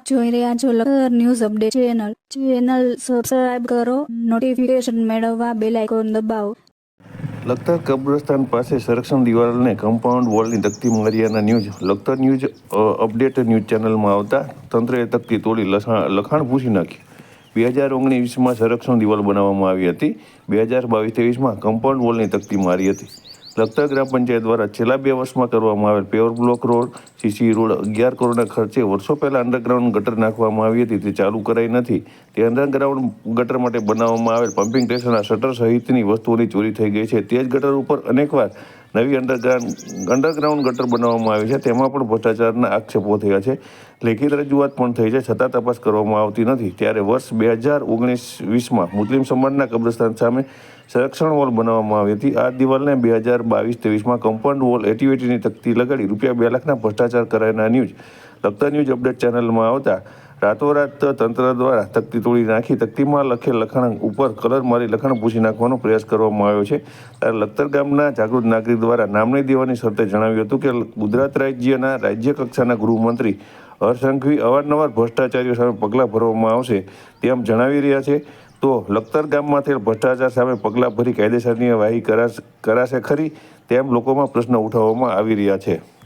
આપ જોઈ રહ્યા છો Lakhtar news update channel. Channel subscribe કરો નોટિફિકેશન મેળવવા બેલ આઇકોન દબાવો. લખતર કબ્રસ્તાન પાસે સંરક્ષણ દિવાલને કમ્પાઉન્ડ વોલની તકતી માર્યાના news. Lakhtar news update news ચેનલમાં આવતા તંત્રએ તકતી તોડી લખાણ પૂછી નાખ્યું. બે હજાર ઓગણીસમાં સંરક્ષણ દિવાલ બનાવવામાં આવી હતી. બે હજાર બાવીસ ત્રેવીસમાં કમ્પાઉન્ડ વોલની તકતી મારી હતી. લખતર ગ્રામ પંચાયત દ્વારા છેલ્લા બે વર્ષમાં કરવામાં આવેલ paver block road CC road અગિયાર કરોડના ખર્ચે વર્ષો પહેલાં અંડરગ્રાઉન્ડ ગટર નાખવામાં આવી હતી. તે ચાલુ કરાઈ નથી. તે અંડરગ્રાઉન્ડ ગટર માટે બનાવવામાં આવેલ પમ્પિંગ સ્ટેશનના શટર સહિતની વસ્તુઓની ચોરી થઈ ગઈ છે. તે જ ગટર ઉપર અનેકવાર નવી અંડરગ્રાઉન્ડ અંડરગ્રાઉન્ડ ગટર બનાવવામાં આવી છે. તેમાં પણ ભ્રષ્ટાચારના આક્ષેપો થયા છે. લેખિત રજૂઆત પણ થઈ છે. છતાં તપાસ કરવામાં આવતી નથી. ત્યારે વર્ષ બે હજાર ઓગણીસ વીસમાં મુસ્લિમ સમાજના કબ્રસ્તાન સામે સંરક્ષણ વોલ બનાવવામાં આવી હતી. આ દિવાલને બે હજાર બાવીસ ત્રેવીસમાં કમ્પાઉન્ડ વોલ એટીવીટીની તકતી લગાડી રૂપિયા બે લાખના ભ્રષ્ટાચાર કરાયાના ન્યૂઝ લખતા ન્યૂઝ અપડેટ ચેનલમાં આવતા રાતોરાત તંત્ર દ્વારા તકતી તોડી નાખી. તકતીમાં લખેલ લખાણ ઉપર કલર મારી લખાણ પૂછી નાખવાનો પ્રયાસ કરવામાં આવ્યો છે. ત્યારે લખતર ગામના જાગૃત નાગરિક દ્વારા નામની દેવાની શરતે જણાવ્યું હતું કે, ગુજરાત રાજ્યના રાજ્ય કક્ષાના ગૃહમંત્રી હર્ષંઘવી અવારનવાર ભ્રષ્ટાચારીઓ સામે પગલાં ભરવામાં આવશે તેમ જણાવી રહ્યા છે. તો લખતર ગામમાં થયેલ ભ્રષ્ટાચાર સામે પગલાં ભરી કાયદેસરની વાહી કરાશ- ખરી તેમ લોકોમાં પ્રશ્ન ઉઠાવવામાં આવી રહ્યા છે.